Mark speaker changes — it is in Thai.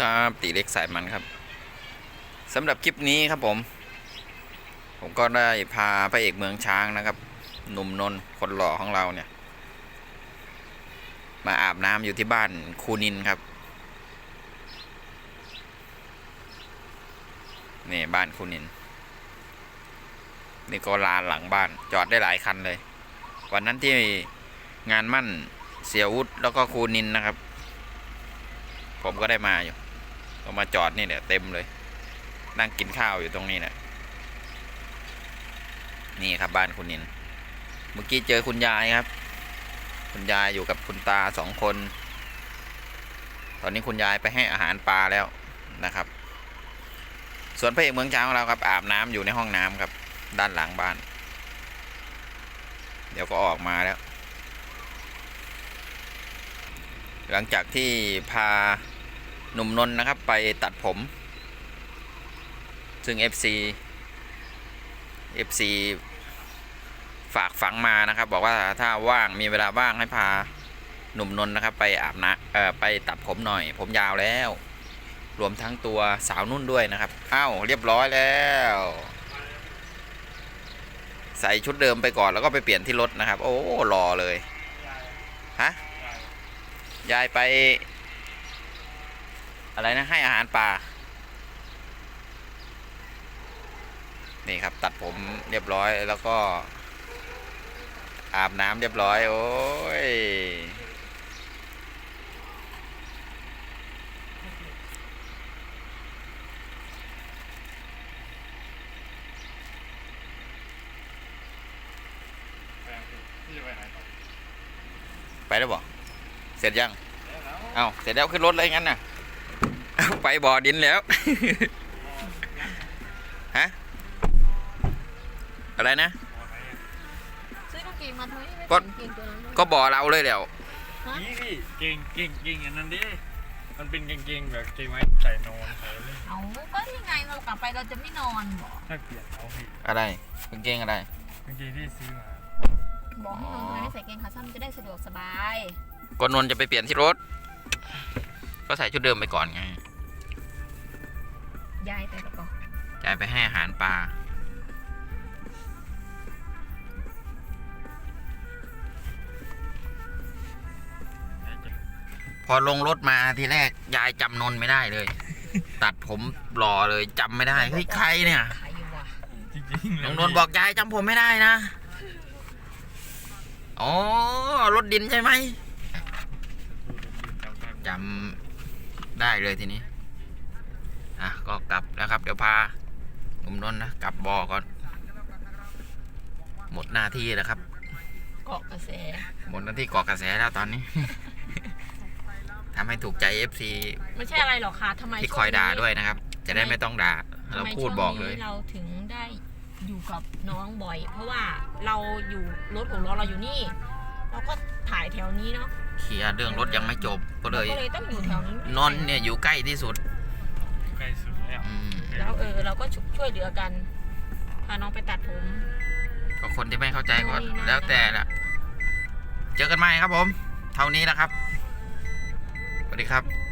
Speaker 1: ครับตีเล็กสายมันครับสำหรับคลิปนี้ครับผม ผมก็ได้พาพระเอกเมืองช้างนะครับ หนุ่มนนท์คนหล่อของเราเนี่ย มาอาบน้ำอยู่ที่บ้านคูนินครับนี่บ้านคูนิน นี่ก็ลานหลังบ้านจอดได้หลายคันเลย วันนั้นที่งานมั่นเสียวุฒแล้วก็คูนินนะครับ ผมก็ได้มาอยู่ ก็มาจอดนี่เนี่ยเต็มเลย นั่งกินข้าวอยู่ตรงนี้แหละนี่ครับบ้านคุณนิน เมื่อกี้เจอคุณยายครับ คุณยายอยู่กับคุณตาสองคน ตอนนี้คุณยายไปให้อาหารปลาแล้วนะครับ ส่วนพระเอกเมืองช้างของเราครับอาบน้ำอยู่ในห้องน้ำครับ ด้านหลังบ้าน เดี๋ยวก็ออกมาแล้ว หลังจากที่พา หนุ่มนนท์นะครับไปตัดผม ซึ่ง FC FC ฝากฝังมานะครับ บอกว่าถ้าว่างมีเวลาว่างให้พาหนุ่มนนท์นะครับ ไปอาบน้ำเอ่อไปตัดผมหน่อย ผมยาวแล้ว รวมทั้งตัวสาวนุ่นด้วยนะครับอ้าวเรียบร้อยแล้ว ใส่ชุดเดิมไปก่อนแล้วก็ไปเปลี่ยนที่รถนะครับ โอ้รอเลยฮะยายไป อะไรนะให้อาหารปลานี่ครับ ตัดผมเรียบร้อยแล้วก็ อาบน้ำเรียบร้อย โอ้ย
Speaker 2: พี่จะไปไหนต่อ
Speaker 1: ไปแล้วบอกเสร็จยัง เอ้าเสร็จแล้วขึ้นรถเลยงั้นน่ะเอ้า ไปบ่อดินแล้ว ฮะ อะไรนะ
Speaker 3: ซื้อกางเกงมาทำไมไม่
Speaker 1: ก็
Speaker 3: ใส่กางเกงตัวนั้นด้วย
Speaker 1: ก็บ่อเราเลยเดี๋ยว
Speaker 2: นี่พี่เก่งเก่งเก่งอันนั้นดิ มันเป็นกางเกงแบบเกงไว้ใส่นอนใส่เล่น
Speaker 3: เอาก็ยังไงเรากลับไปเราจะไม่นอนบอก
Speaker 2: ถ้าเปลี่ยนเอาพี่
Speaker 1: อะไรกางเกงอะไร
Speaker 2: กางเกงที่ซื้อมา
Speaker 3: บอกให้นอนทำไมให้ใส่กางเกงขาสั้นจะได้สะดวกสบาย
Speaker 1: ก็นนท์จะไปเปลี่ยนที่รถ ก็ใส่ชุดเดิมไปก่อนไง
Speaker 3: ยายไปก่อน
Speaker 1: จะไปให้อาหารปลา พอลงรถมาทีแรก ยายจำนนท์ไม่ได้เลย ตัดผมหล่อเลยจำไม่ได้เฮ้ยใครเนี่ย
Speaker 3: ขายอยู่ว่ะ
Speaker 2: จริงๆ
Speaker 1: น้องนนท์บอกยายจำผมไม่ได้นะ อ๋อ รถดินใช่ไหม จำได้เลยทีนี้ อะก็กลับแล้วครับ เดี๋ยวพาหนุ่มนนท์นะกลับบ่อก่อน หมดหน้าที่แล้วครับ
Speaker 3: เกาะกระแส
Speaker 1: หมดหน้าที่เกาะกระแสแล้วตอนนี้ ทำให้ถูกใจ FC
Speaker 3: ไม่ใช่อะไรหรอกค่ะทำไม
Speaker 1: ที่คอยด่าด้วยนะครับ จะได้ไม่ต้องด่า
Speaker 3: ทำ
Speaker 1: เรา
Speaker 3: ไม
Speaker 1: พูด
Speaker 3: ช่วง
Speaker 1: บอกเลย
Speaker 3: นี้เราถึงได้อยู่กับน้องบ่อย เพราะว่าเราอยู่รถของเราเราอยู่นี่ เราก็ถ่ายแถวนี้เนาะ
Speaker 1: เคลียร์เรื่องรถยังไม่จบก็เลย
Speaker 3: ราก็เลยต้องอยู่แถวนี้
Speaker 1: นนท์เนี่ยอยู่ใกล้ที่สุด
Speaker 3: ก็ช่วยเหลือกันพาน้องไปตัดผม
Speaker 1: ก็คนที่ไม่เข้าใจก็
Speaker 3: โอ้ยน่า
Speaker 1: แล้วแต่ละเจอกันใหม่ครับผม เท่านี้แหละครับสวัสดีครับ